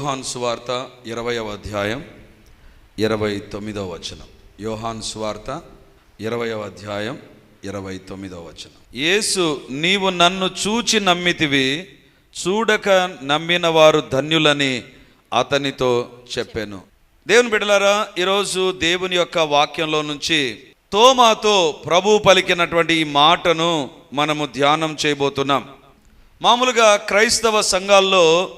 యోహాన్ సువార్త ఇరవయవ అధ్యాయం ఇరవై తొమ్మిదవ వచనం. యోహాన్ సువార్త ఇరవయవ అధ్యాయం ఇరవై తొమ్మిదవ వచనం. యేసు నీవు నన్ను చూచి నమ్మితివి చూడక నమ్మిన వారు ధన్యులని అతనితో చెప్పాను. దేవుని బిడ్డలారా ఈరోజు దేవుని యొక్క వాక్యంలో నుంచి తోమాతో ప్రభు పలికినటువంటి ఈ మాటను మనము ధ్యానం చేయబోతున్నాం. మామూలుగా క్రైస్తవ సంఘాల్లో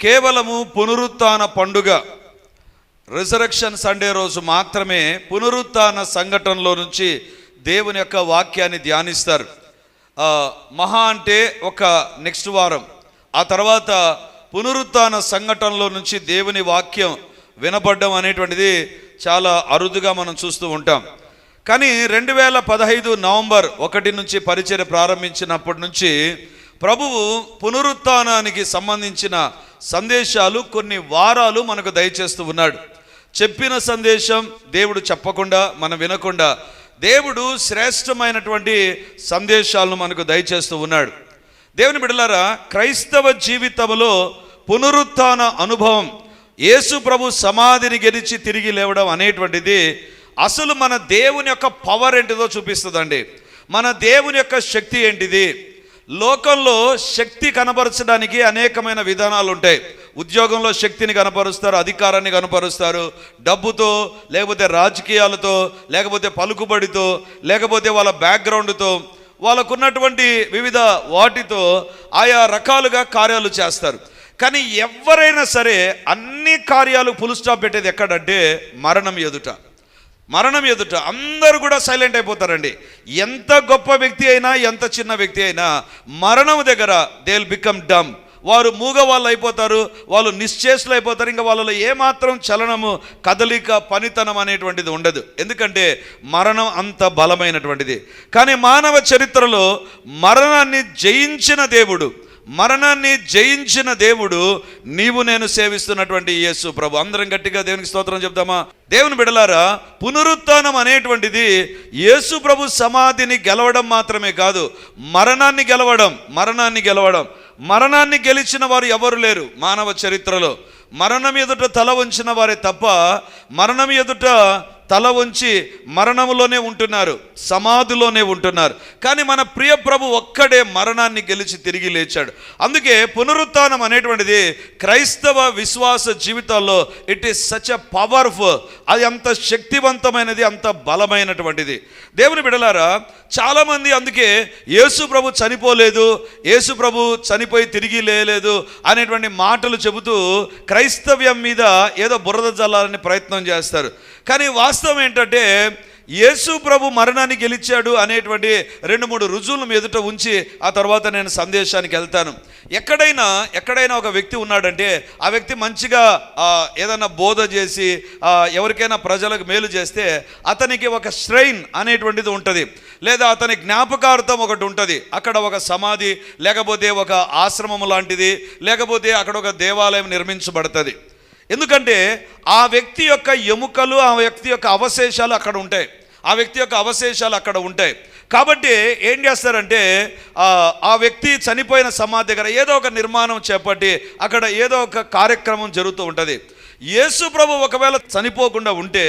కేవలము పునరుత్న పండుగ రిజరక్షన్ సండే రోజు మాత్రమే పునరుత్న సంఘటనలో నుంచి దేవుని యొక్క వాక్యాన్ని ధ్యానిస్తారు. మహా అంటే ఒక నెక్స్ట్ వారం. ఆ తర్వాత పునరుత్న సంఘటనలో నుంచి దేవుని వాక్యం వినబడడం అనేటువంటిది చాలా అరుదుగా మనం చూస్తూ ఉంటాం. కానీ రెండు వేల పదహైదు నవంబర్ ఒకటి నుంచి పరిచయం ప్రారంభించినప్పటి నుంచి ప్రభువు పునరుత్నానికి సంబంధించిన సందేశాలు కొన్ని వారాలు మనకు దయచేస్తూ ఉన్నాడు. చెప్పిన సందేశం దేవుడు చెప్పకుండా మనం వినకుండా దేవుడు శ్రేష్టమైనటువంటి సందేశాలను మనకు దయచేస్తూ ఉన్నాడు. దేవుని బిడలారా క్రైస్తవ జీవితంలో పునరుత్థాన అనుభవం యేసు ప్రభు సమాధిని గెలిచి తిరిగి లేవడం అనేటువంటిది అసలు మన దేవుని యొక్క పవర్ ఏంటిదో చూపిస్తుందండి. మన దేవుని యొక్క శక్తి ఏంటిది? లోకంలో శక్తి కనపరచడానికి అనేకమైన విధానాలు ఉంటాయి. ఉద్యోగంలో శక్తిని కనపరుస్తారు అధికారాన్ని కనపరుస్తారు. డబ్బుతో లేకపోతే రాజకీయాలతో లేకపోతే పలుకుబడితో లేకపోతే వాళ్ళ బ్యాక్గ్రౌండ్తో వాళ్ళకున్నటువంటి వివిధ వాటితో ఆయా రకాలుగా కార్యాలు చేస్తారు. కానీ ఎవరైనా సరే అన్ని కార్యాలు ఫుల్ స్టాప్ పెట్టేది ఎక్కడంటే మరణం ఎదుట. మరణం ఎదుట అందరూ కూడా సైలెంట్ అయిపోతారండి. ఎంత గొప్ప వ్యక్తి అయినా ఎంత చిన్న వ్యక్తి అయినా మరణం దగ్గర దే విల్ బికమ్ డమ్ వారు మూగ వాళ్ళు అయిపోతారు వాళ్ళు నిశ్చేషులు అయిపోతారు ఇంకా వాళ్ళలో ఏమాత్రం చలనము కదలిక పనితనం అనేటువంటిది ఉండదు. ఎందుకంటే మరణం అంత బలమైనటువంటిది. కానీ మానవ చరిత్రలో మరణాన్ని జయించిన దేవుడు మరణాన్ని జయించిన దేవుడు నీవు నేను సేవిస్తున్నటువంటి యేసు ప్రభు. అందరం గట్టిగా దేవునికి స్తోత్రం చెప్దామా? దేవుని బిడలారా పునరుత్నం అనేటువంటిది యేసు ప్రభు సమాధిని గెలవడం మాత్రమే కాదు మరణాన్ని గెలవడం మరణాన్ని గెలవడం. మరణాన్ని గెలిచిన వారు ఎవరు లేరు? మానవ చరిత్రలో. మరణం ఎదుట తల వంచిన వారే తప్ప మరణం ఎదుట తల ఉంచి మరణంలోనే ఉంటున్నారు సమాధిలోనే ఉంటున్నారు. కానీ మన ప్రియ ప్రభు ఒక్కడే మరణాన్ని గెలిచి తిరిగి లేచాడు. అందుకే పునరుత్నం అనేటువంటిది క్రైస్తవ విశ్వాస జీవితాల్లో it is such a powerful అది అంత శక్తివంతమైనది అంత బలమైనటువంటిది. దేవుని బిడలారా చాలామంది అందుకే యేసు ప్రభు చనిపోలేదు యేసు ప్రభు చనిపోయి తిరిగి లేలేదు అనేటువంటి మాటలు చెబుతూ క్రైస్తవ్యం మీద ఏదో బురద జల్లాలని ప్రయత్నం చేస్తారు. కానీ వాస్తవం ఏంటంటే యేసు ప్రభు మరణాన్ని గెలిచాడు అనేటువంటి రెండు మూడు రుజువులు ఎదుట ఉంచి ఆ తర్వాత నేను సందేశానికి వెళ్తాను. ఎక్కడైనా ఎక్కడైనా ఒక వ్యక్తి ఉన్నాడంటే ఆ వ్యక్తి మంచిగా ఏదైనా బోధ చేసి ఎవరికైనా ప్రజలకు మేలు చేస్తే అతనికి ఒక శ్రైన్ అనేటువంటిది ఉంటుంది. లేదా అతని జ్ఞాపకార్థం ఒకటి ఉంటుంది. అక్కడ ఒక సమాధి లేకపోతే ఒక ఆశ్రమం లాంటిది లేకపోతే అక్కడ ఒక దేవాలయం నిర్మించబడుతుంది. ఎందుకంటే ఆ వ్యక్తి యొక్క ఎముకలు ఆ వ్యక్తి యొక్క అవశేషాలు అక్కడ ఉంటాయి. ఆ వ్యక్తి యొక్క అవశేషాలు అక్కడ ఉంటాయి. కాబట్టి ఏం చేస్తారంటే ఆ, వ్యక్తి చనిపోయిన సమాధి దగ్గర ఏదో ఒక నిర్మాణం చేపట్టి అక్కడ ఏదో ఒక కార్యక్రమం జరుగుతూ ఉంటుంది. యేసు ప్రభు ఒకవేళ చనిపోకుండా ఉంటే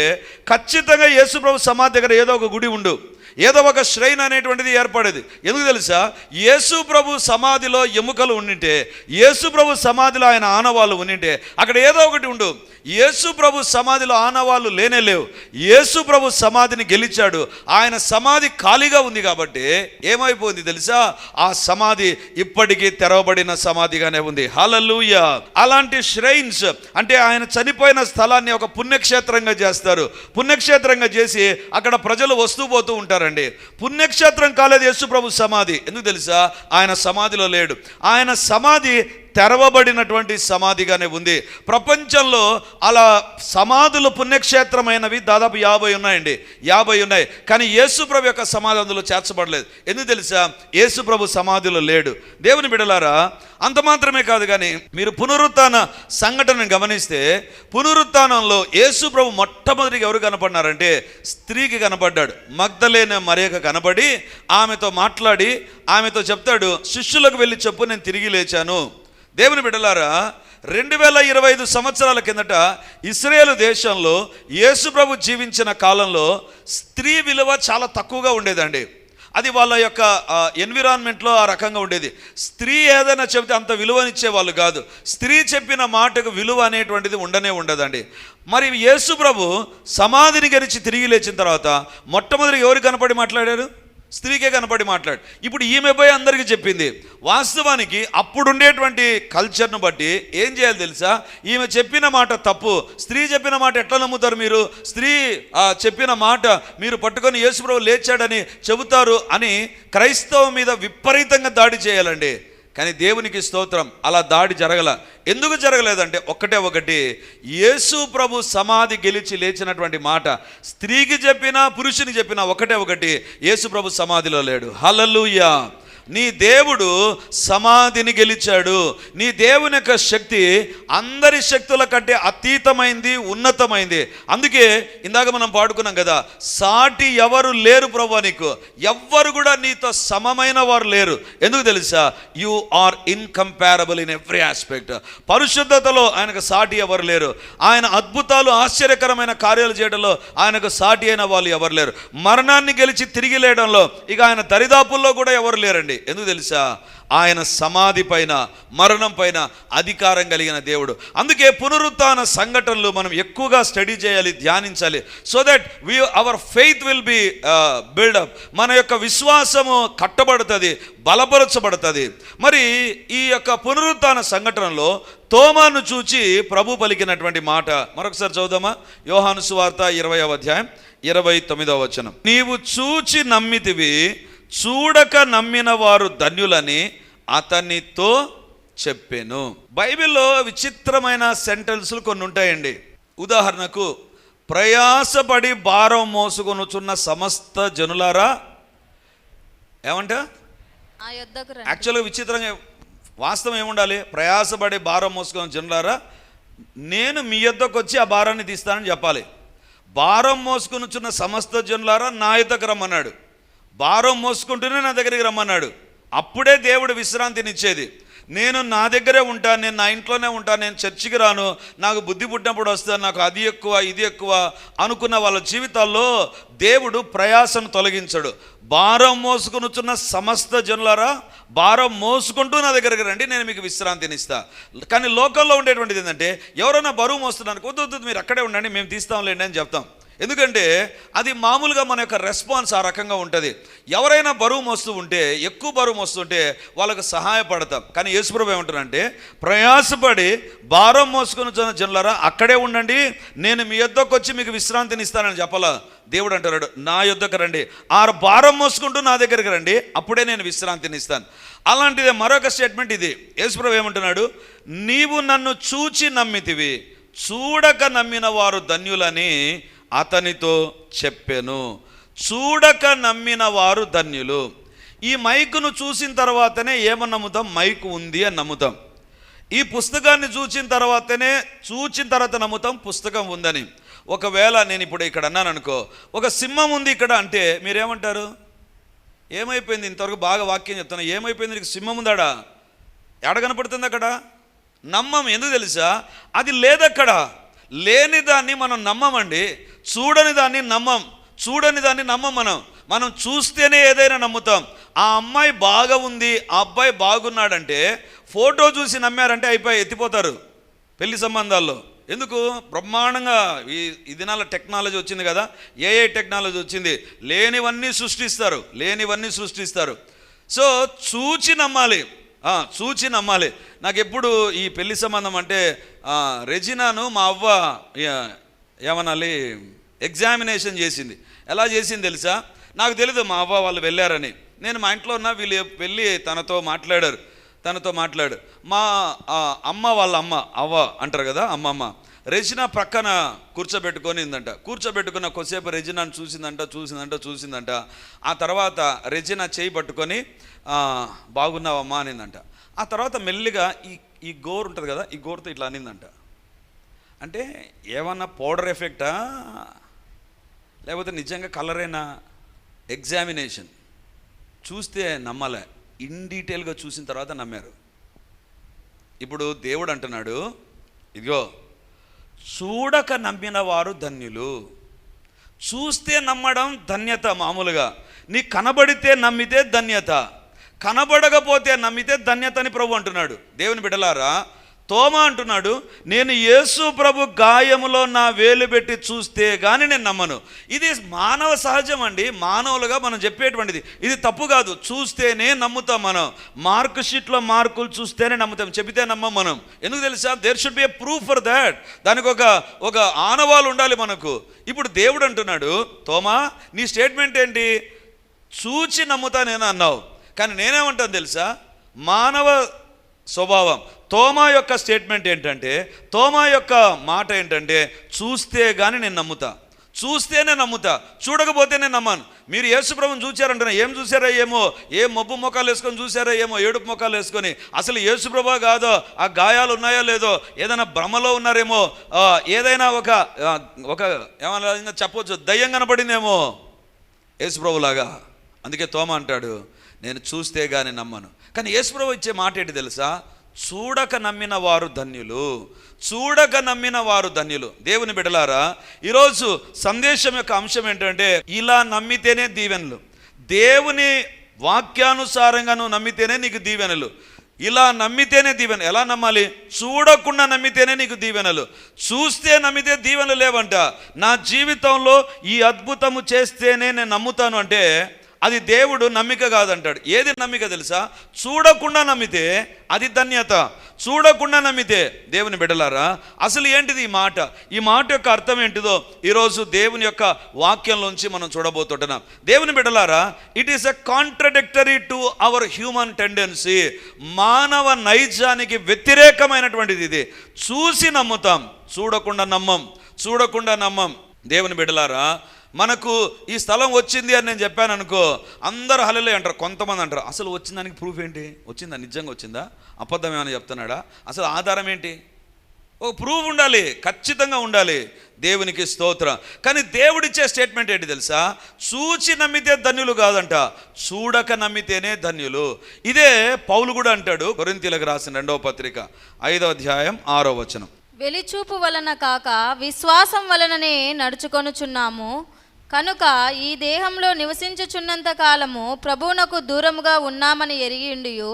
ఖచ్చితంగా యేసు ప్రభు సమాధి దగ్గర ఏదో ఒక గుడి ఉండు. ఏదో ఒక శ్రైన్ అనేటువంటిది ఏర్పడేది. ఎందుకు తెలుసా? యేసు ప్రభు సమాధిలో ఎముకలు ఉండింటే యేసు ప్రభు సమాధిలో ఆయన ఆనవాళ్ళు ఉండింటే అక్కడ ఏదో ఒకటి ఉండు. యేసు ప్రభు సమాధిలో ఆనవాళ్ళు లేనే లేవు. యేసు ప్రభు సమాధిని గెలిచాడు. ఆయన సమాధి ఖాళీగా ఉంది కాబట్టి ఏమైపోయింది తెలుసా? ఆ సమాధి ఇప్పటికీ తెరవబడిన సమాధిగానే ఉంది. హలలుయ అలాంటి శ్రైన్స్ అంటే ఆయన చనిపోయిన స్థలాన్ని ఒక పుణ్యక్షేత్రంగా చేస్తారు. పుణ్యక్షేత్రంగా చేసి అక్కడ ప్రజలు వస్తూ పోతూ ఉంటారండి. పుణ్యక్షేత్రం కాలేదు యేసు ప్రభు సమాధి. ఎందుకు తెలుసా? ఆయన సమాధిలో లేడు. ఆయన సమాధి తెరవబడినటువంటి సమాధిగానే ఉంది. ప్రపంచంలో అలా సమాధులు పుణ్యక్షేత్రమైనవి దాదాపు యాభై ఉన్నాయండి. యాభై ఉన్నాయి. కానీ యేసుప్రభు యొక్క సమాధి అందులో చేర్చబడలేదు. ఎందుకు తెలుసా? యేసుప్రభు సమాధిలో లేడు. దేవుని బిడలారా అంత మాత్రమే కాదు కానీ మీరు పునరుత్న సంఘటనను గమనిస్తే పునరుత్నంలో యేసుప్రభు మొట్టమొదటిగా ఎవరు కనపడినారంటే స్త్రీకి కనపడ్డాడు. మగ్ధలేన మరియక కనపడి ఆమెతో మాట్లాడి ఆమెతో చెప్తాడు శిష్యులకు వెళ్ళి చెప్పు నేను తిరిగి లేచాను. దేవుని బిడ్డలారా రెండు వేల ఇరవై ఐదు సంవత్సరాల కిందట ఇస్రాయేల్ దేశంలో యేసుప్రభు జీవించిన కాలంలో స్త్రీ విలువ చాలా తక్కువగా ఉండేదండి. అది వాళ్ళ యొక్క ఎన్విరాన్మెంట్లో ఆ రకంగా ఉండేది. స్త్రీ ఏదైనా చెబితే అంత విలువనిచ్చే వాళ్ళు కాదు. స్త్రీ చెప్పిన మాటకు విలువ అనేటువంటిది ఉండనే ఉండదండి. మరి యేసు ప్రభు సమాధిని గెలిచి తిరిగి లేచిన తర్వాత మొట్టమొదటి ఎవరు కనపడి మాట్లాడారు? స్త్రీకే కనపడి మాట్లాడు. ఇప్పుడు ఈమె పోయి అందరికీ చెప్పింది. వాస్తవానికి అప్పుడుండేటువంటి కల్చర్ను బట్టి ఏం చేయాలి తెలుసా? ఈమె చెప్పిన మాట తప్పు. స్త్రీ చెప్పిన మాట ఎట్లా నమ్ముతారు మీరు? స్త్రీ చెప్పిన మాట మీరు పట్టుకొని యేసుప్రభు లేచాడని చెబుతారు అని క్రైస్తవం మీద విపరీతంగా దాడి చేయాలండి. కానీ దేవునికి స్తోత్రం అలా దాడి జరగల. ఎందుకు జరగలేదంటే ఒక్కటే ఒకటి యేసు ప్రభు సమాధి గెలిచి లేచినటువంటి మాట స్త్రీకి చెప్పినా పురుషుని చెప్పినా ఒకటే ఒకటి యేసు ప్రభు సమాధిలో లేడు. హలలుయా నీ దేవుడు సమాధిని గెలిచాడు. నీ దేవుని యొక్క శక్తి అందరి శక్తుల కంటే అతీతమైంది ఉన్నతమైంది. అందుకే ఇందాక మనం పాడుకున్నాం కదా సాటి ఎవరు లేరు ప్రభు నీకు. ఎవ్వరు కూడా నీతో సమమైన వారు లేరు. ఎందుకు తెలుసా? You are incomparable in every aspect పరిశుద్ధతలో ఆయనకు సాటి ఎవరు లేరు. ఆయన అద్భుతాలు ఆశ్చర్యకరమైన కార్యాలు చేయడంలో ఆయనకు సాటి అయిన వాళ్ళు ఎవరు లేరు. మరణాన్ని గెలిచి తిరిగి లేయడంలో ఇక ఆయన దరిదాపుల్లో కూడా ఎవరు లేరండి. ఎందుకు తెలుసా? ఆయన సమాధి పైన మరణం పైన అధికారం కలిగిన దేవుడు. అందుకే పునరుత్న సంఘటనలు మనం ఎక్కువగా స్టడీ చేయాలి ధ్యానించాలి. So that we our faith will be build up మన యొక్క విశ్వాసము కట్టబడుతుంది బలపరచబడుతుంది. మరి ఈ యొక్క పునరుత్న సంఘటనలో తోమాను చూచి ప్రభు పలికినటువంటి మాట మరొకసారి చదువుదామా? యోహాను సువార్త ఇరవై అధ్యాయం ఇరవై తొమ్మిదవ వచనం. నీవు చూచి నమ్మితివి చూడక నమ్మిన వారు ధన్యులని అతనితో చెప్పాను. బైబిల్లో విచిత్రమైన సెంటెన్సులు కొన్ని ఉంటాయండి. ఉదాహరణకు ప్రయాసపడి భారం మోసుకొనుచున్న సమస్త జనులారా? ఏమంట? యాక్చువల్గా విచిత్రంగా వాస్తవం ఏముండాలి? ప్రయాసపడి భారం మోసుకొని జనులారా నేను మీ యొద్దకు వచ్చి ఆ భారాన్ని తీస్తానని చెప్పాలి. భారం మోసుకొనుచున్న సమస్త జనులారా నా యొద్దకు రమ్మన్నాడు. భారం మోసుకుంటూనే నా దగ్గరికి రమ్మన్నాడు. అప్పుడే దేవుడు విశ్రాంతినిచ్చేది. నేను నా దగ్గరే ఉంటాను నేను నా ఇంట్లోనే ఉంటాను నేను చర్చికి రాను నాకు బుద్ధి పుట్టినప్పుడు వస్తాను నాకు అది ఎక్కువ ఇది ఎక్కువ అనుకున్న వాళ్ళ జీవితాల్లో దేవుడు ప్రయాసను తొలగించడు. భారం మోసుకునుచున్న సమస్త జనులారా భారం మోసుకుంటూ నా దగ్గరికి రండి నేను మీకు విశ్రాంతినిస్తా. కానీ లోకల్లో ఉండేటువంటిది ఏంటంటే ఎవరైనా బరువు మోస్తున్నాను వద్దు వద్దు మీరు అక్కడే ఉండండి మేము తీస్తాంలేండి అని చెప్తాం. ఎందుకంటే అది మామూలుగా మన యొక్క రెస్పాన్స్ ఆ రకంగా ఉంటుంది. ఎవరైనా బరువు మోస్తూ ఉంటే ఎక్కువ బరువు మోస్తుంటే వాళ్ళకు సహాయపడతాం. కానీ యేసుప్రభు ఏమంటారంటే ప్రయాసపడి భారం మోసుకుని జనులారా అక్కడే ఉండండి. నేను మీ యొద్దకు వచ్చి మీకు విశ్రాంతిని ఇస్తానని చెప్పాలా? దేవుడు అంటాడు నా యొద్దకు రండి. ఆరు భారం మోసుకుంటూ నా దగ్గరికి రండి. అప్పుడే నేను విశ్రాంతిని ఇస్తాను. అలాంటిదే మరొక స్టేట్మెంట్ ఇది. యేసుప్రభు ఏమంటున్నాడు నీవు నన్ను చూచి నమ్మితివి. చూడక నమ్మిన వారు ధన్యులని అతనితో చెప్పెను. చూడక నమ్మిన వారు ధన్యులు. ఈ మైకును చూసిన తర్వాతనే ఏమని నమ్ముతాం? మైకు ఉంది అని నమ్ముతాం. ఈ పుస్తకాన్ని చూసిన తర్వాతనే చూచిన తర్వాత నమ్ముతాం పుస్తకం ఉందని. ఒకవేళ నేను ఇప్పుడు ఇక్కడ అన్నాను అనుకో ఒక సింహం ఉంది ఇక్కడ అంటే మీరేమంటారు? ఏమైపోయింది? ఇంతవరకు బాగా వాక్యం చెప్తున్నా. ఏమైపోయింది నీకు? సింహం ఉందాడా? ఎడ కనపడుతుంది అక్కడ? నమ్మం. ఎందుకు తెలుసా? అది లేదక్కడ. లేని దాన్ని మనం నమ్మమండి చూడని దాన్ని నమ్మం చూడని దాన్ని నమ్మం మనం. మనం చూస్తేనే ఏదైనా నమ్ముతాం. ఆ అమ్మాయి బాగా ఉంది ఆ అబ్బాయి బాగున్నాడంటే ఫోటో చూసి నమ్మారంటే అయిపోయి ఎత్తిపోతారు పెళ్ళి సంబంధాల్లో. ఎందుకు? బ్రహ్మాండంగా ఈ ఈ దినాల టెక్నాలజీ వచ్చింది కదా ఏఐ టెక్నాలజీ వచ్చింది. లేనివన్నీ సృష్టిస్తారు లేనివన్నీ సృష్టిస్తారు. సో చూచి నమ్మాలి. చూచి నమ్మాలి. నాకు ఎప్పుడు ఈ పెళ్ళి సంబంధం అంటే రెజినాను మా అవ్వ ఏమనాలి ఎగ్జామినేషన్ చేసింది. ఎలా చేసింది తెలుసా? నాకు తెలీదు మా అవ్వ వాళ్ళు వెళ్ళారని. నేను మా ఇంట్లో ఉన్న వీళ్ళు వెళ్ళి తనతో మాట్లాడారు. తనతో మాట్లాడు మా అమ్మ వాళ్ళ అమ్మ అవ్వ అంటారు కదా అమ్మమ్మ. రెజినా ప్రక్కన కూర్చోబెట్టుకొని ఉందంట. కూర్చోబెట్టుకున్న కొద్దిసేపు రెజినాను చూసిందంట చూసిందంట చూసిందంట. ఆ తర్వాత రెజినా చేయి పట్టుకొని బాగున్నావమ్మా అనిందంట. ఆ తర్వాత మెల్లిగా ఈ ఈ గోరు ఉంటుంది కదా ఈ గోరుతో ఇట్లా అనిందంట. అంటే ఏమన్నా పౌడర్ ఎఫెక్టా? లేకపోతే నిజంగా కలరేనా? ఎగ్జామినేషన్. చూస్తే నమ్మలే. ఇన్ డీటెయిల్గా చూసిన తర్వాత నమ్మారు. ఇప్పుడు దేవుడు అంటున్నాడు ఇదిగో చూడక నమ్మిన వారు ధన్యులు. చూస్తే నమ్మడం ధన్యత మామూలుగా. నీ కనబడితే నమ్మితే ధన్యత. కనబడకపోతే నమ్మితే ధన్యత అని ప్రభు అంటున్నాడు. దేవుని బిడలారా తోమ అంటున్నాడు నేను యేసు ప్రభు గాయములో నా వేలు పెట్టి చూస్తే కానీ నేను నమ్మను. ఇది మానవ సహజం అండి. మానవులుగా మనం చెప్పేటువంటిది. ఇది తప్పు కాదు. చూస్తేనే నమ్ముతాం మనం. మార్క్ షీట్లో మార్కులు చూస్తేనే నమ్ముతాం. చెబితే నమ్మం మనం. ఎందుకు తెలుసా? There should be a proof for that దానికి ఒక ఒక ఆనవాలు ఉండాలి మనకు. ఇప్పుడు దేవుడు అంటున్నాడు తోమా నీ స్టేట్మెంట్ ఏంటి? చూచి నమ్ముతానేనా అన్నావు. కానీ నేనేమంటాను తెలుసా? మానవ స్వభావం. తోమా యొక్క స్టేట్మెంట్ ఏంటంటే తోమా యొక్క మాట ఏంటంటే చూస్తే కానీ నేను నమ్ముతా. చూస్తేనే నమ్ముతా. చూడకపోతే నేను మీరు యేసుప్రభుని చూశారంటున్నా ఏం చూసారో ఏమో ఏ మబ్బు ముఖాలు వేసుకొని చూసారో ఏమో ఏడుపు ముఖాలు వేసుకొని అసలు యేసుప్రభ కాదో ఆ గాయాలు ఉన్నాయో లేదో ఏదైనా భ్రమలో ఉన్నారేమో ఏదైనా ఒక ఒక ఏమైనా చెప్పవచ్చు దయ్యం కనపడిందేమో. యేసుప్రభులాగా అందుకే తోమ అంటాడు నేను చూస్తే కానీ నమ్మను. కానీ యేసుప్రభు ఇచ్చే మాట ఏంటి తెలుసా? చూడక నమ్మిన వారు ధన్యులు. చూడక నమ్మిన వారు ధన్యులు. దేవుని బిడలారా ఈరోజు సందేశం యొక్క అంశం ఏంటంటే ఇలా నమ్మితేనే దీవెనలు. దేవుని వాక్యానుసారంగా నువ్వు నమ్మితేనే నీకు దీవెనలు. ఇలా నమ్మితేనే దీవెన ఎలా నమ్మాలి? చూడకుండా నమ్మితేనే నీకు దీవెనలు. చూస్తే నమ్మితే దీవెనలు లేవంట. నా జీవితంలో ఈ అద్భుతము చేస్తేనే నేను నమ్ముతాను అంటే అది దేవుడు నమ్మిక కాదంటాడు. ఏది నమ్మిక తెలుసా? చూడకుండా నమ్మితే అది ధన్యత. చూడకుండా నమ్మితే దేవుని బిడ్డలారా అసలు ఏంటిది ఈ మాట? ఈ మాట యొక్క అర్థం ఏంటిదో ఈరోజు దేవుని యొక్క వాక్యంలోంచి మనం చూడబోతుంటున్నాం. దేవుని బిడ్డలారా it is a contradictory to our human tendency మానవ నైజానికి వ్యతిరేకమైనటువంటిది ఇది. చూసి నమ్ముతాం. చూడకుండా నమ్మం. చూడకుండా నమ్మం. దేవుని బిడ్డలారా మనకు ఈ స్థలం వచ్చింది అని నేను చెప్పాను అనుకో అందరు హలలే అంటారు కొంతమంది అంటారు అసలు వచ్చిన దానికి ప్రూఫ్ ఏంటి? వచ్చిందా? నిజంగా వచ్చిందా? అబద్ధం ఏమైనా చెప్తున్నాడా? అసలు ఆధారం ఏంటి? ఓ ప్రూఫ్ ఉండాలి ఖచ్చితంగా ఉండాలి. దేవునికి స్తోత్రం. కానీ దేవుడిచ్చే స్టేట్మెంట్ ఏంటి తెలుసా? చూచి నమ్మితే ధన్యులు కాదంట చూడక నమ్మితేనే ధన్యులు. ఇదే పౌలు కూడా అంటాడు కొరింతీలకు రాసిన రెండవ పత్రిక ఐదవ అధ్యాయం ఆరో వచనం. వెలిచూపు వలన కాక విశ్వాసం వలననే నడుచుకొనుచున్నాము. కనుక ఈ దేహంలో నివసించుచున్నంత కాలము ప్రభువునకు దూరముగా ఉన్నామని ఎరిగిండియు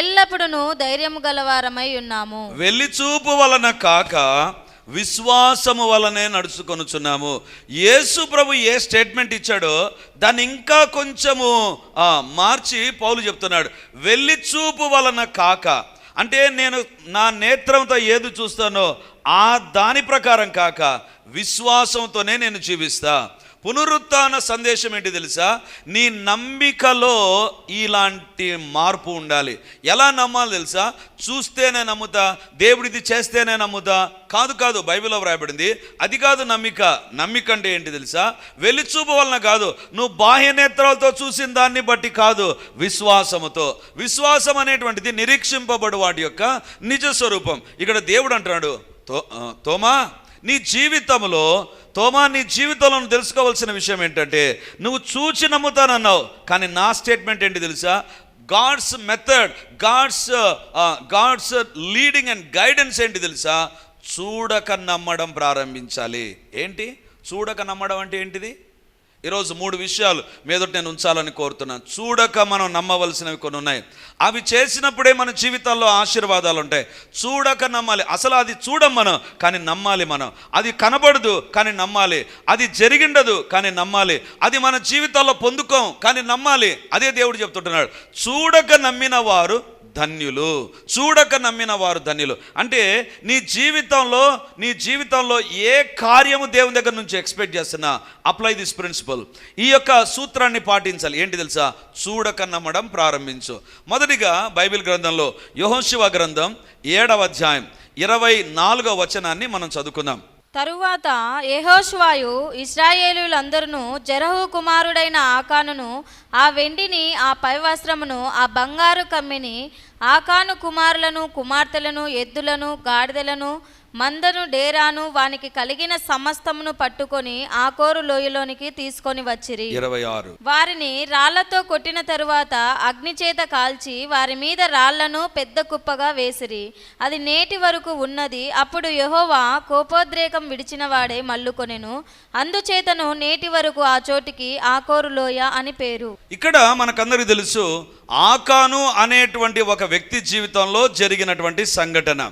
ఎల్లప్పుడూ ధైర్యము గలవారమై ఉన్నాము. వెలిచూపు వలన కాక విశ్వాసము వలనే నడుచుకొనుచున్నాము. యేసు ప్రభు ఏ స్టేట్మెంట్ ఇచ్చాడో దాన్ని ఇంకా కొంచెము మార్చి పౌలు చెప్తున్నాడు. వెల్లిచూపు వలన కాక అంటే నేను నా నేత్రంతో ఏది చూస్తానో ఆ దాని ప్రకారం కాక విశ్వాసంతోనే నేను జీవిస్తా. పునరుత్థాన సందేశం ఏంటి తెలుసా? నీ నమ్మికలో ఇలాంటి మార్పు ఉండాలి. ఎలా నమ్మాలి తెలుసా? చూస్తేనే నమ్ముతా దేవుడిది చేస్తేనే నమ్ముతా. కాదు కాదు బైబిల్లో వ్రాయబడింది అది కాదు నమ్మిక. నమ్మిక అంటే ఏంటి తెలుసా? వెలిచూపు వలన కాదు నువ్వు బాహ్య నేత్రాలతో చూసిన దాన్ని బట్టి కాదు విశ్వాసముతో. విశ్వాసం అనేటువంటిది నిరీక్షింపబడు వాటి యొక్క నిజ స్వరూపం. ఇక్కడ దేవుడు అంటున్నాడు తో తోమా నీ జీవితంలో తోమా నీ జీవితంలో తెలుసుకోవాల్సిన విషయం ఏంటంటే నువ్వు చూచి నమ్ముతానన్నావు కానీ నా స్టేట్మెంట్ ఏంటి తెలుసా? God's method God's God's leading and guidance ఏంటి తెలుసా? చూడక నమ్మడం ప్రారంభించాలి. ఏంటి? చూడక నమ్మడం అంటే ఏంటిది? ఈరోజు మూడు విషయాలు మీదట నేను ఉంచాలని కోరుతున్నాను. చూడక మనం నమ్మవలసినవి కొన్ని ఉన్నాయి. అవి చేసినప్పుడే మన జీవితాల్లో ఆశీర్వాదాలు ఉంటాయి. చూడక నమ్మాలి. అసలు అది చూడం మనం కానీ నమ్మాలి మనం. అది కనబడదు కానీ నమ్మాలి. అది జరిగిండదు కానీ నమ్మాలి. అది మన జీవితాల్లో పొందుకోం కానీ నమ్మాలి. అదే దేవుడు చెప్తుంటున్నాడు. చూడక నమ్మిన వారు ధన్యులు. చూడక నమ్మిన వారు ధన్యులు. అంటే నీ జీవితంలో నీ జీవితంలో ఏ కార్యము దేవుని దగ్గర నుంచి ఎక్స్పెక్ట్ చేస్తున్నా అప్లై దిస్ ప్రిన్సిపల్ ఈ యొక్క సూత్రాన్ని పాటించాలి. ఏంటి తెలుసా? చూడక నమ్మడం ప్రారంభించు. మొదటిగా బైబిల్ గ్రంథంలో యహోశివ గ్రంథం ఏడవ అధ్యాయం ఇరవై నాలుగవ వచనాన్ని మనం చదువుకుందాం. తరువాత యెహోషువాయు ఇస్రాయేలులందరూ జరహు కుమారుడైన ఆకానును ఆ వెండిని ఆ పైవస్త్రమును ఆ బంగారు కమ్మిని ఆకాను కుమారులను కుమార్తెలను ఎద్దులను గాడిదలను మందను డేరాను వానికి కలిగిన సమస్తమును పట్టుకొని ఆకోరు లోయలోనికి తీసుకొని వచ్చిరి. ఇరవై ఆరు. వారిని రాళ్ళతో కొట్టిన తరువాత అగ్నిచేత కాల్చి వారి మీద రాళ్ళను పెద్ద కుప్పగా వేసిరి. అది నేటి వరకు ఉన్నది. అప్పుడు యెహోవా కోపోద్రేకం విడిచిన వాడే మల్లుకొనెను. అందుచేతను నేటి వరకు ఆ చోటికి ఆకోరు లోయ అని పేరు. ఇక్కడ మనకందరికీ తెలుసు ఆకాను అనేటువంటి ఒక వ్యక్తి జీవితంలో జరిగినటువంటి సంఘటన.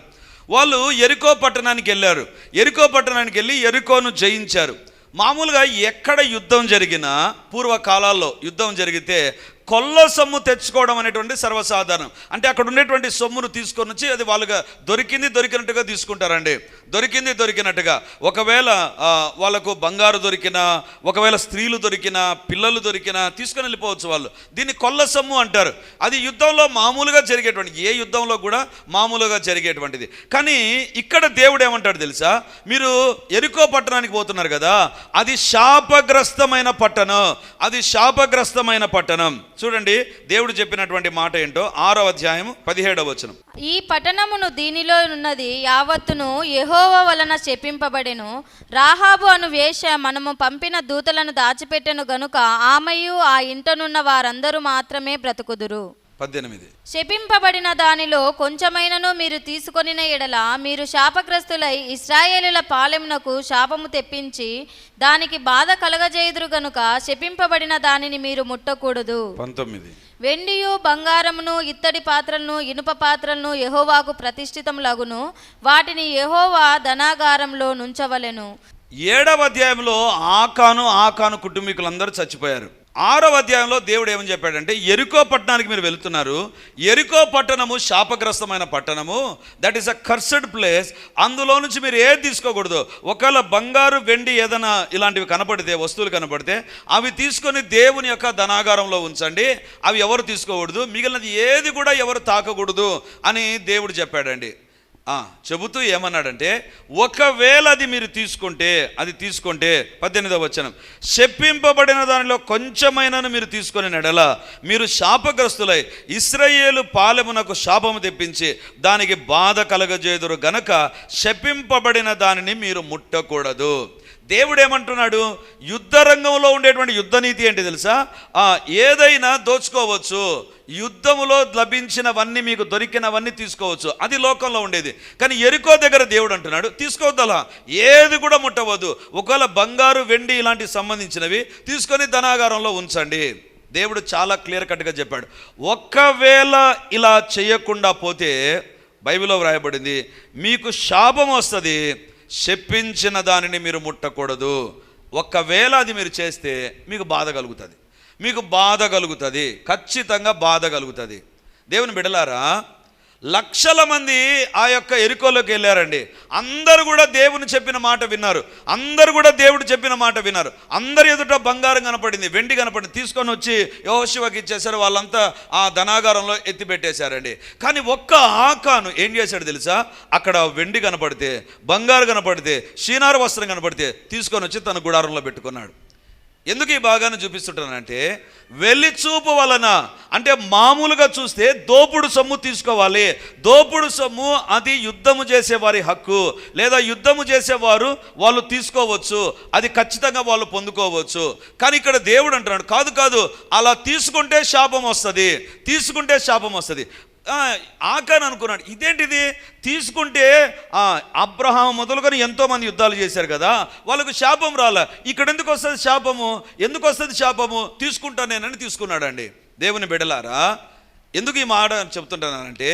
వాళ్ళు ఎరుకో పట్టణానికి వెళ్ళారు. ఎరుకో పట్టణానికి వెళ్ళి ఎరుకోను జయించారు. మామూలుగా ఎక్కడ యుద్ధం జరిగినా పూర్వకాలాల్లో యుద్ధం జరిగితే కొల్ల సొమ్ము తెచ్చుకోవడం అనేటువంటి సర్వసాధారణం. అంటే అక్కడ ఉండేటువంటి సొమ్మును తీసుకొని వచ్చి అది వాళ్ళుగా దొరికింది దొరికినట్టుగా తీసుకుంటారండి. దొరికింది దొరికినట్టుగా. ఒకవేళ వాళ్ళకు బంగారు దొరికినా ఒకవేళ స్త్రీలు దొరికినా పిల్లలు దొరికినా తీసుకొని వెళ్ళిపోవచ్చు వాళ్ళు. దీన్ని కొల్ల సొమ్ము అంటారు. అది యుద్ధంలో మామూలుగా జరిగేటువంటి ఏ యుద్ధంలో కూడా మామూలుగా జరిగేటువంటిది. కానీ ఇక్కడ దేవుడు ఏమంటాడు తెలుసా? మీరు ఎరుకో పట్టణానికి పోతున్నారు కదా అది శాపగ్రస్తమైన పట్టణం. అది శాపగ్రస్తమైన పట్టణం. చూడండి దేవుడు చెప్పినటువంటి మాట ఏంటో? ఆరో అధ్యాయం పదిహేడవ వచనం. ఈ పట్టణమును దీనిలో ఉన్నది యావత్తును ఎహోవ వలన చెప్పింపబడెను. రాహాబు అను వేష మనము పంపిన దూతలను దాచిపెట్టెను గనుక ఆమెయు ఆ ఇంటనున్న వారందరూ మాత్రమే బ్రతుకుదురు. పద్దెనిమిది. శపింపబడిన దానిలో కొంచెమైనను మీరు తీసుకొనిన ఎడల మీరు శాపగ్రస్తులై ఇస్రాయేలుల పాలెమునకు శాపము తెప్పించి దానికి బాధ కలగజేయుదురు గనుక శపింపబడిన దానిని మీరు ముట్టకూడదు. పంతొమ్మిది. వెండియు బంగారమును ఇత్తడి పాత్రలను ఇనుప పాత్రలను యెహోవాకు ప్రతిష్ఠితములగును వాటిని యెహోవా ధనాగారంలో నుంచవలెను. ఏడవ అధ్యాయంలో ఆకాను ఆకాను కుటుంబీకులందరూ చచ్చిపోయారు. ఆరవ అధ్యాయంలో దేవుడు ఏమని చెప్పాడంటే ఎరుకో పట్టణానికి మీరు వెళుతున్నారు. ఎరుకో పట్టణము శాపగ్రస్తమైన పట్టణము. That is a cursed place అందులో నుంచి మీరు ఏది తీసుకోకూడదు. ఒకవేళ బంగారు వెండి ఏదైనా ఇలాంటివి కనపడితే వస్తువులు కనపడితే అవి తీసుకొని దేవుని యొక్క ధనాగారంలో ఉంచండి. అవి ఎవరు తీసుకోకూడదు. మిగిలినది ఏది కూడా ఎవరు తాకకూడదు అని దేవుడు చెప్పాడండి. చెబుతూ ఏమన్నాడంటే ఒకవేళ అది మీరు తీసుకుంటే అది తీసుకుంటే పద్దెనిమిదవ వచనం చెప్పింపబడిన దానిలో కొంచెమైనను మీరు తీసుకుని నెడల. మీరు శాపగ్రస్తులై ఇస్రయేలు పాలెమునకు శాపము తెప్పించి దానికి బాధ కలగజేదురు గనక శపింపబడిన దానిని మీరు ముట్టకూడదు. దేవుడు ఏమంటున్నాడు యుద్ధ రంగంలో ఉండేటువంటి యుద్ధ నీతి ఏంటి తెలుసా? ఏదైనా దోచుకోవచ్చు. యుద్ధములో లభించినవన్నీ మీకు దొరికినవన్నీ తీసుకోవచ్చు. అది లోకంలో ఉండేది. కానీ ఎరుకో దగ్గర దేవుడు అంటున్నాడు తీసుకోవద్దలా. ఏది కూడా ముట్టవద్దు. ఒకవేళ బంగారు వెండి ఇలాంటి సంబంధించినవి తీసుకొని ధనాగారంలో ఉంచండి. దేవుడు చాలా క్లియర్ కట్గా చెప్పాడు. ఒక్కవేళ ఇలా చేయకుండా పోతే బైబిల్లో వ్రాయబడింది మీకు శాపం వస్తుంది. శపించిన దానిని మీరు ముట్టకూడదు. ఒక్కవేళ అది మీరు చేస్తే మీకు బాధ కలుగుతుంది. మీకు బాధ కలుగుతుంది. ఖచ్చితంగా బాధ కలుగుతుంది. దేవుని బిడలారా లక్షల మంది ఆ యొక్క ఎరుకోలోకి వెళ్ళారండి. అందరూ కూడా దేవుని చెప్పిన మాట విన్నారు. అందరూ కూడా దేవుడు చెప్పిన మాట విన్నారు. అందరి ఎదుట బంగారం కనపడింది వెండి కనపడింది. తీసుకొని వచ్చి యోశివకి ఇచ్చేసారు వాళ్ళంతా ఆ ధనాగారంలో ఎత్తిపెట్టేశారండి కానీ ఒక్క ఆకాను ఏం చేశాడు తెలుసా? అక్కడ వెండి కనపడితే బంగారు కనపడితే షీనారు వస్త్రం కనపడితే తీసుకొని వచ్చి తన గుడారంలో పెట్టుకున్నాడు. ఎందుకు ఈ భాగాన్ని చూపిస్తుంటానంటే వెళ్ళి చూపు వలన అంటే మామూలుగా చూస్తే దోపుడు సొమ్ము తీసుకోవాలి. దోపుడు సొమ్ము అది యుద్ధము చేసేవారి హక్కు. లేదా యుద్ధము చేసేవారు వాళ్ళు తీసుకోవచ్చు. అది ఖచ్చితంగా వాళ్ళు పొందుకోవచ్చు. కానీ ఇక్కడ దేవుడు అంటున్నాడు కాదు కాదు అలా తీసుకుంటే శాపం వస్తుంది. తీసుకుంటే శాపం వస్తుంది. ఆకాని అనుకున్నాడు. ఇదేంటిది? తీసుకుంటే అబ్రహాం మొదలుకొని ఎంతో మంది యుద్ధాలు చేశారు కదా వాళ్ళకు శాపం రాలే. ఇక్కడ ఎందుకు వస్తుంది శాపము? ఎందుకు వస్తుంది శాపము? తీసుకుంటా నేనని తీసుకున్నాడండి. దేవుని బిడలారా ఎందుకు ఈ మాట చెప్తుంటానంటే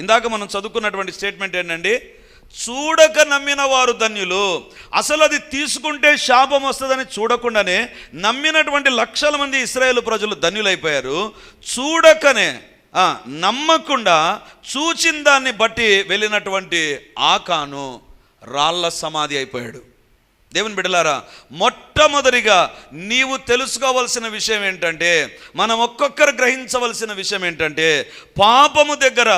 ఇందాక మనం చదువుకున్నటువంటి స్టేట్మెంట్ ఏంటండి? చూడక నమ్మిన వారు ధన్యులు. అసలు అది తీసుకుంటే శాపం వస్తుందని చూడకుండానే నమ్మినటువంటి లక్షల మంది ఇస్రాయేల్ ప్రజలు ధన్యులైపోయారు. చూడకనే నమ్మకుండా చూచిన దాన్ని బట్టి వెళ్ళినటువంటి ఆకాను రాళ్ళ సమాధి అయిపోయాడు. దేవుని బిడలారా మొట్టమొదటిగా నీవు తెలుసుకోవలసిన విషయం ఏంటంటే మనం ఒక్కొక్కరు గ్రహించవలసిన విషయం ఏంటంటే పాపము దగ్గర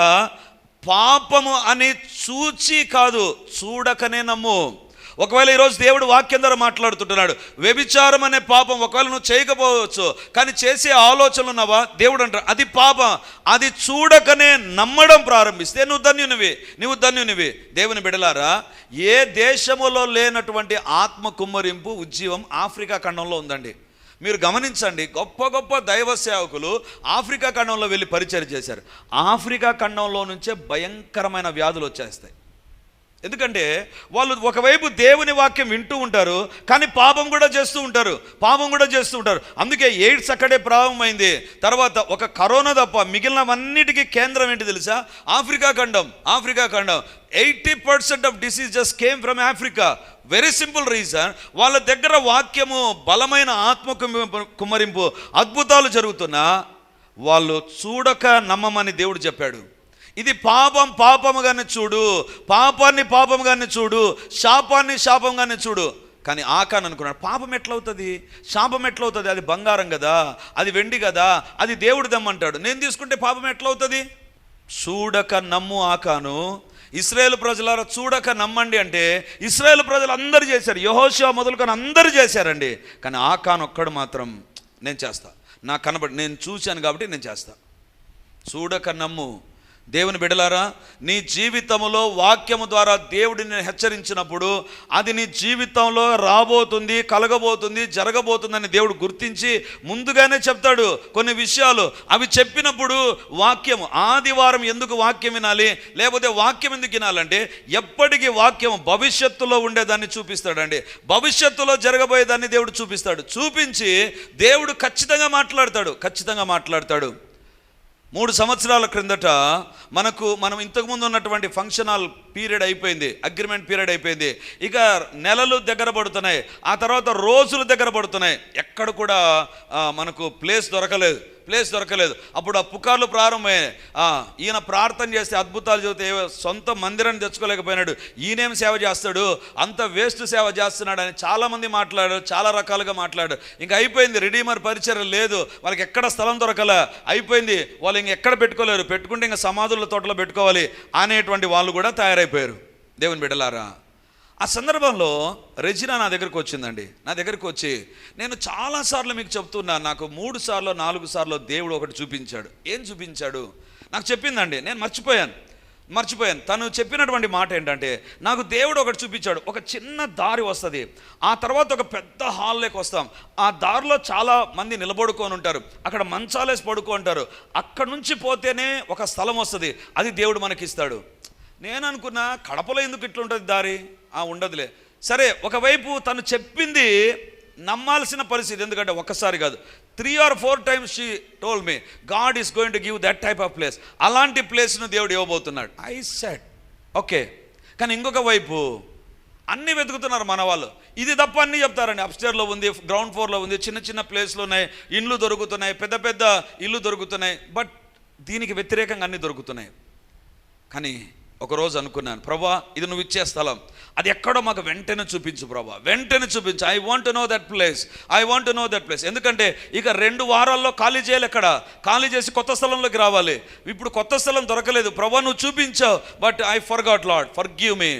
పాపము అని చూచి కాదు చూడకనే నమ్ము. ఒకవేళ ఈరోజు దేవుడు వాక్యం ద్వారా మాట్లాడుతుంటున్నాడు వ్యభిచారం అనే పాపం ఒకవేళ నువ్వు చేయకపోవచ్చు కానీ చేసే ఆలోచనలు ఉన్నావా? దేవుడు అంటారు అది పాపం అది చూడకనే నమ్మడం ప్రారంభిస్తే నువ్వు ధన్యునివి నువ్వు ధన్యునివి. దేవుని బిడలారా ఏ దేశములో లేనటువంటి ఆత్మ కుమ్మరింపు ఉజ్జీవం ఆఫ్రికా ఖండంలో ఉందండి. మీరు గమనించండి గొప్ప గొప్ప దైవ సేవకులు ఆఫ్రికా ఖండంలో వెళ్ళి పరిచయం చేశారు. ఆఫ్రికా ఖండంలో నుంచే భయంకరమైన వ్యాధులు వచ్చేస్తాయి. ఎందుకంటే వాళ్ళు ఒకవైపు దేవుని వాక్యం వింటూ ఉంటారు కానీ పాపం కూడా చేస్తూ ఉంటారు పాపం కూడా చేస్తూ ఉంటారు. అందుకే ఎయిడ్స్ అక్కడే ప్రారంభమైంది. తర్వాత ఒక కరోనా తప్ప మిగిలినవన్నిటికీ కేంద్రం ఏంటి తెలుసా? ఆఫ్రికా ఖండం ఆఫ్రికా ఖండం. Eighty percent of diseases came from Africa. Very simple reason వాళ్ళ దగ్గర వాక్యము బలమైన ఆత్మ కుమ్మరింపు అద్భుతాలు జరుగుతున్నా వాళ్ళు చూడక నమ్మమని దేవుడు చెప్పాడు. ఇది పాపం పాపముగానే చూడు. పాపాన్ని పాపముగానే చూడు. శాపాన్ని శాపంగానే చూడు. కానీ ఆకాన్ అనుకున్నాడు పాపం ఎట్లవుతుంది? శాపం ఎట్లవుతుంది? అది బంగారం కదా? అది వెండి కదా? అది దేవుడు దమ్మంటాడు. నేను తీసుకుంటే పాపం ఎట్లవుతుంది? చూడక నమ్ము ఆకాను. ఇస్రాయేల్ ప్రజలారా చూడక నమ్మండి అంటే ఇస్రాయేల్ ప్రజలు అందరూ చేశారు. యహోషియా మొదలుకొని అందరూ చేశారండి. కానీ ఆకాన్ ఒక్కడు మాత్రం నేను చేస్తా. నాకు కనబడి నేను చూశాను కాబట్టి నేను చేస్తా. చూడక నమ్ము. దేవుని బిడలారా నీ జీవితంలో వాక్యము ద్వారా దేవుడిని హెచ్చరించినప్పుడు అది నీ జీవితంలో రాబోతుంది కలగబోతుంది జరగబోతుందని దేవుడు గుర్తించి ముందుగానే చెప్తాడు కొన్ని విషయాలు. అవి చెప్పినప్పుడు వాక్యం ఆదివారం ఎందుకు వాక్యం వినాలి లేకపోతే వాక్యం ఎందుకు వినాలంటే ఎప్పటికీ వాక్యం భవిష్యత్తులో ఉండేదాన్ని చూపిస్తాడండి. భవిష్యత్తులో జరగబోయేదాన్ని దేవుడు చూపిస్తాడు. చూపించి దేవుడు ఖచ్చితంగా మాట్లాడతాడు ఖచ్చితంగా మాట్లాడతాడు. మూడు సంవత్సరాల క్రిందట మనకు మనం ఇంతకుముందు ఉన్నటువంటి ఫంక్షన్ హాల్ పీరియడ్ అయిపోయింది అగ్రిమెంట్ పీరియడ్ అయిపోయింది. ఇక నెలలు దగ్గర పడుతున్నాయి ఆ తర్వాత రోజులు దగ్గర పడుతున్నాయి. ఎక్కడ కూడా మనకు ప్లేస్ దొరకలేదు. ప్లేస్ దొరకలేదు. అప్పుడు ఆ పుకార్లు ప్రారంభమయ్యాయి ఆ, ఈయన ప్రార్థన చేస్తే అద్భుతాలు చదివితే సొంత మందిరాన్ని తెచ్చుకోలేకపోయినాడు. ఈయనేం సేవ చేస్తాడు? అంత వేస్ట్ సేవ చేస్తున్నాడు అని చాలామంది మాట్లాడారు. చాలా రకాలుగా మాట్లాడారు. ఇంకా అయిపోయింది. రెడీమర్ పరిచయం లేదు. వాళ్ళకి ఎక్కడ స్థలం దొరకల. అయిపోయింది. వాళ్ళు ఇంక ఎక్కడ పెట్టుకోలేరు. పెట్టుకుంటే ఇంకా సమాధుల తోటలో పెట్టుకోవాలి అనేటువంటి వాళ్ళు కూడా తయారైపోయారు. దేవుని బిడ్డలారా ఆ సందర్భంలో రెజినా నా దగ్గరకు వచ్చిందండి. నా దగ్గరకు వచ్చి నేను చాలాసార్లు మీకు చెప్తున్నా నాకు మూడు సార్లు నాలుగు సార్లు దేవుడు ఒకటి చూపించాడు. ఏం చూపించాడు? నాకు చెప్పిందండి నేను మర్చిపోయాను మర్చిపోయాను. తను చెప్పినటువంటి మాట ఏంటంటే నాకు దేవుడు ఒకటి చూపించాడు ఒక చిన్న దారి వస్తుంది. ఆ తర్వాత ఒక పెద్ద హాల్లోకి వస్తాం. ఆ దారిలో చాలా మంది నిలబడుకొని ఉంటారు. అక్కడ మంచాలేసి పడుకుంటారు అక్కడ నుంచి పోతేనే ఒక స్థలం వస్తుంది. అది దేవుడు మనకిస్తాడు. నేను అనుకున్నా కడపలో ఎందుకు ఇట్లుంటుంది దారి? ఉండదులే. సరే ఒకవైపు తను చెప్పింది నమ్మాల్సిన పరిస్థితి ఎందుకంటే ఒక్కసారి కాదు. Three or four times she told me God is going to give that type of place అలాంటి ప్లేస్ను దేవుడు ఇవ్వబోతున్నాడు. ఐ సెట్ ఓకే కానీ ఇంకొక వైపు అన్ని వెతుకుతున్నారు మన వాళ్ళు. ఇది తప్ప అన్నీ చెప్తారండి. అప్స్టేర్లో ఉంది గ్రౌండ్ ఫ్లోర్లో ఉంది చిన్న చిన్న ప్లేస్లు ఉన్నాయి ఇండ్లు దొరుకుతున్నాయి పెద్ద పెద్ద ఇల్లు దొరుకుతున్నాయి బట్ దీనికి వ్యతిరేకంగా అన్నీ దొరుకుతున్నాయి. కానీ ఒకరోజు అనుకున్నాను ప్రభా ఇది నువ్వు ఇచ్చే స్థలం. అది ఎక్కడో మాకు వెంటనే చూపించు ప్రభా. వెంటనే చూపించు. I want know that place I want know that place ఎందుకంటే ఇక రెండు వారాల్లో ఖాళీ చేయాలి ఎక్కడ? ఖాళీ చేసి కొత్త స్థలంలోకి రావాలి. ఇప్పుడు కొత్త స్థలం దొరకలేదు. ప్రభా నువ్వు చూపించావు but I forgot Lord forgive me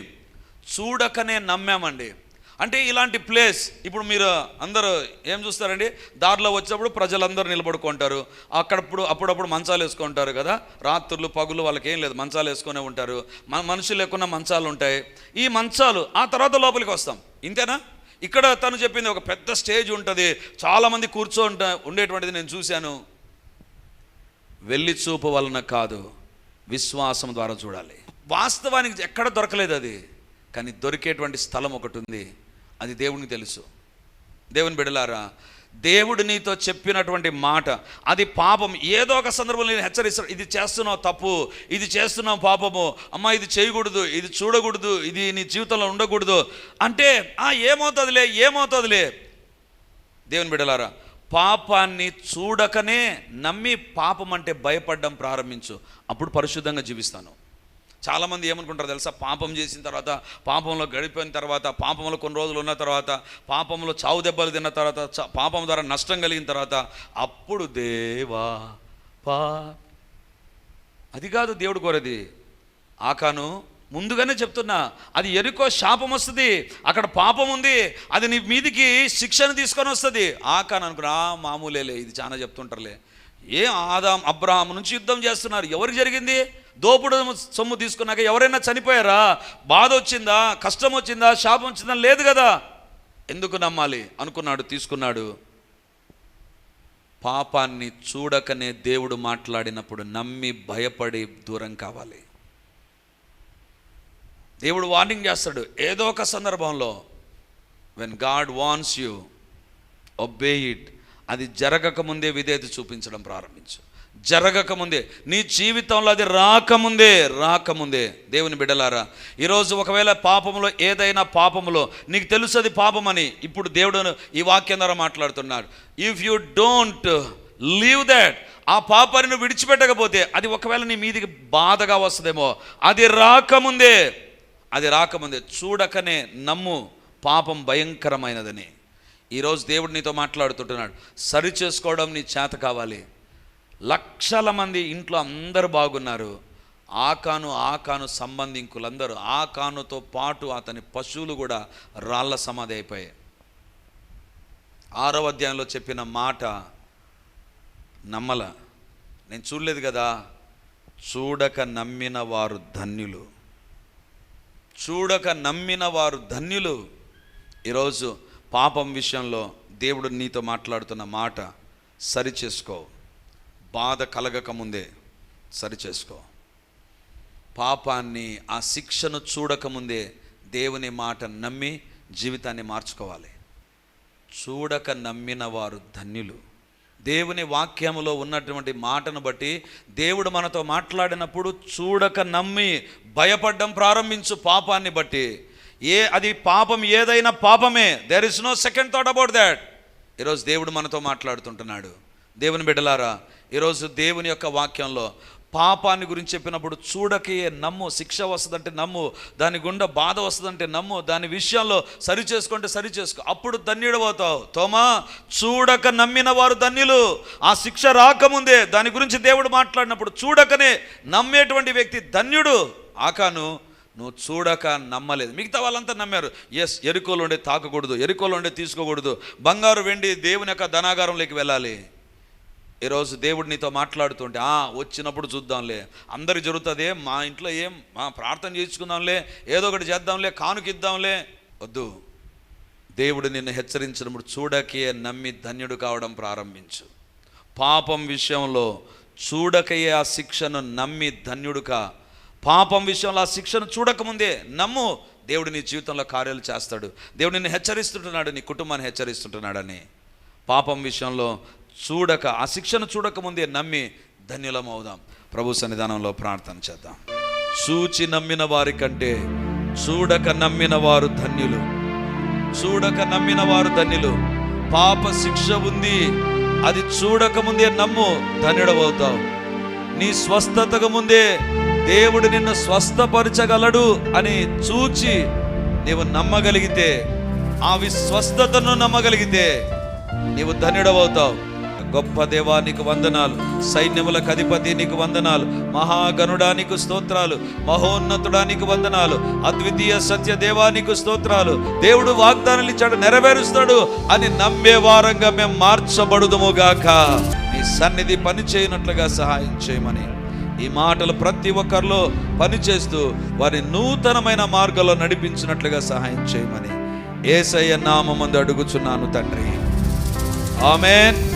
చూడకనే నమ్మామండి. అంటే ఇలాంటి ప్లేస్ ఇప్పుడు మీరు అందరూ ఏం చూస్తారండి? దారిలో వచ్చేప్పుడు ప్రజలందరూ నిలబడుకుంటారు. అక్కడప్పుడు అప్పుడప్పుడు మంచాలు వేసుకుంటారు కదా? రాత్రులు పగులు వాళ్ళకి ఏం లేదు. మంచాలు వేసుకునే ఉంటారు. మన మనుషులు లేకుండా మంచాలు ఉంటాయి. ఈ మంచాలు ఆ తర్వాత లోపలికి వస్తాం. ఇంతేనా? ఇక్కడ తను చెప్పింది ఒక పెద్ద స్టేజ్ ఉంటుంది. చాలామంది కూర్చో ఉండేటువంటిది నేను చూశాను. వెళ్ళి చూపు వలన కాదు విశ్వాసం ద్వారా చూడాలి. వాస్తవానికి ఎక్కడ దొరకలేదు అది. కానీ దొరికేటువంటి స్థలం ఒకటి ఉంది. అది దేవునికి తెలుసు. దేవుని బిడలారా దేవుడు నీతో చెప్పినటువంటి మాట అది పాపం. ఏదో ఒక సందర్భంలో నేను హెచ్చరిస్తాను ఇది చేస్తున్నావు తప్పు ఇది చేస్తున్నావు పాపము అమ్మ ఇది చేయకూడదు ఇది చూడకూడదు ఇది నీ జీవితంలో ఉండకూడదు అంటే ఆ ఏమవుతుందిలే ఏమవుతుందిలే. దేవుని బిడలారా పాపాన్ని చూడకనే నమ్మి పాపం అంటే భయపడడం ప్రారంభించు. అప్పుడు పరిశుద్ధంగా జీవిస్తాను. చాలామంది ఏమనుకుంటారు తెలుసా? పాపం చేసిన తర్వాత పాపంలో గడిపోయిన తర్వాత పాపంలో కొన్ని రోజులు ఉన్న తర్వాత పాపంలో చావు దెబ్బలు తిన్న తర్వాత చ- పాపం ద్వారా నష్టం కలిగిన తర్వాత అప్పుడు దేవా పా. అది కాదు దేవుడు కోరేది. ఆకాను ముందుగానే చెప్తున్నా అది ఎరుకో శాపం వస్తుంది అక్కడ పాపం ఉంది అది నీ మీదికి శిక్షను తీసుకొని వస్తుంది. ఆకాను అనుకున్నా "ఆ, మామూలేలే ఇది చాలా చెప్తుంటారులే. ఏ ఆదాం అబ్రహాం నుంచి యుద్ధం చేస్తున్నారు? ఎవరికి జరిగింది? దోపుడు సొమ్ము తీసుకున్నాక ఎవరైనా చనిపోయారా? బాధ వచ్చిందా? కష్టం వచ్చిందా? శాపం వచ్చిందా? లేదు కదా. ఎందుకు నమ్మాలి? అనుకున్నాడు తీసుకున్నాడు. పాపాన్ని చూడకనే దేవుడు మాట్లాడినప్పుడు నమ్మి భయపడి దూరం కావాలి. దేవుడు వార్నింగ్ చేస్తాడు ఏదో ఒక సందర్భంలో when God wants you obey it అది జరగకముందే విధేయత చూపించడం ప్రారంభించు. జరగకముందే నీ జీవితంలో అది రాకముందే రాకముందే. దేవుని బిడ్డలారా ఈరోజు ఒకవేళ పాపములో ఏదైనా పాపములో నీకు తెలుసు అది పాపమని ఇప్పుడు దేవుడు ఈ వాక్యం ద్వారా మాట్లాడుతున్నాడు. If you don't leave that ఆ పాపాన్ని విడిచిపెట్టకపోతే అది ఒకవేళ నీ మీదికి బాధగా వస్తుందేమో అది రాకముందే అది రాకముందే. చూడకనే నమ్ము పాపం భయంకరమైనదని. ఈరోజు దేవుడు నీతో మాట్లాడుతుంటున్నాడు సరి చేసుకోవడం నీ చేత కావాలి. లక్షల మంది ఇంట్లో అందరు బాగున్నారు. ఆకాను ఆకాను సంబంధికులందరూ ఆకానుతో పాటు అతని పశువులు కూడా రాళ్ళ సమాధి అయిపోయాయి. ఆరవ అధ్యాయంలో చెప్పిన మాట నమ్మల. నేను చూడలేదు కదా చూడక నమ్మిన వారు ధన్యులు. చూడక నమ్మిన వారు ధన్యులు. ఈరోజు పాపం విషయంలో దేవుడు నీతో మాట్లాడుతున్న మాట సరి చేసుకో బాధ కలగక ముందే సరి చేసుకో. పాపాన్ని ఆ శిక్షను చూడకముందే దేవుని మాట నమ్మి జీవితాన్ని మార్చుకోవాలి. చూడక నమ్మిన వారు ధన్యులు. దేవుని వాక్యములో ఉన్నటువంటి మాటను బట్టి దేవుడు మనతో మాట్లాడినప్పుడు చూడక నమ్మి భయపడడం ప్రారంభించు పాపాన్ని బట్టి. ఏ అది పాపం ఏదైనా పాపమే. There is no second thought about that ఈరోజు దేవుడు మనతో మాట్లాడుతుంటున్నాడు. దేవుని బిడ్డలారా ఈరోజు దేవుని యొక్క వాక్యంలో పాపాన్ని గురించి చెప్పినప్పుడు చూడకే నమ్ము శిక్ష వస్తుందంటే నమ్ము దాని గుండా బాధ వస్తుందంటే నమ్ము దాని విషయంలో సరి చేసుకుంటే సరి చేసుకో. అప్పుడు ధన్యుడవుతావు తోమా చూడక నమ్మిన వారు ధన్యులు. ఆ శిక్ష రాకముందే దాని గురించి దేవుడు మాట్లాడినప్పుడు చూడకనే నమ్మేటువంటి వ్యక్తి ధన్యుడు. ఆకాను నువ్వు చూడక నమ్మలేదు. మిగతా వాళ్ళంతా నమ్మారు. ఎస్ ఎరుకోలు ఉండే తాకకూడదు ఎరుకోలు ఉండే తీసుకోకూడదు. బంగారు వెండి దేవుని యొక్క ధనాగారంలోకి వెళ్ళాలి. ఈరోజు దేవుడు నీతో మాట్లాడుతుంటే "ఆ, వచ్చినప్పుడు చూద్దాంలే. అందరికి జరుగుతుంది. మా ఇంట్లో ఏం మా ప్రార్థన చేసుకుందాంలే ఏదో ఒకటి చేద్దాంలే. కానుకిద్దాంలే. వద్దు. దేవుడు నిన్ను హెచ్చరించినప్పుడు చూడకే నమ్మి ధన్యుడు కావడం ప్రారంభించు. పాపం విషయంలో చూడకయే ఆ శిక్షను నమ్మి ధన్యుడుగా పాపం విషయంలో ఆ శిక్షను చూడకముందే నమ్ము. దేవుడు నీ జీవితంలో కార్యాలు చేస్తాడు. దేవుడు నిన్ను హెచ్చరిస్తుంటున్నాడు. నీ కుటుంబాన్ని హెచ్చరిస్తుంటున్నాడని. పాపం విషయంలో చూడక ఆ శిక్షను చూడకముందే నమ్మి ధన్యులం అవుదాం ప్రభు సన్నిధానంలో ప్రార్థన చేద్దాం. చూచి నమ్మిన వారి కంటే చూడక నమ్మిన వారు ధన్యులు. చూడక నమ్మిన వారు ధన్యులు. పాప శిక్ష ఉంది. అది చూడక ముందే నమ్ము ధన్యుడవవుతావు నీ స్వస్థతకు ముందే దేవుడు నిన్ను స్వస్థపరచగలడు అని చూచి నీవు నమ్మగలిగితే ఆ విస్వస్థతను నమ్మగలిగితే నీవు ధన్యుడవవుతావు గొప్ప దేవా నీకు వందనాలు సైన్యములకు అధిపతి నీకు వందనాలు మహాగణుడానికి స్తోత్రాలు మహోన్నతుడానికి వందనాలు అద్వితీయ సత్య దేవానికి స్తోత్రాలు. దేవుడు వాగ్దానాలు ఇచ్చాడు నెరవేరుస్తాడు అని నమ్మే వారంగా మేము మార్చబడుదుముగాక నీ సన్నిధి పని చేయనట్లుగా సహాయం చేయమని ఈ మాటలు ప్రతి ఒక్కరిలో పనిచేస్తూ వారి నూతనమైన మార్గంలో నడిపించినట్లుగా సహాయం చేయమని ఏసయ్య నామందు అడుగుచున్నాను తండ్రి. ఆమెన్.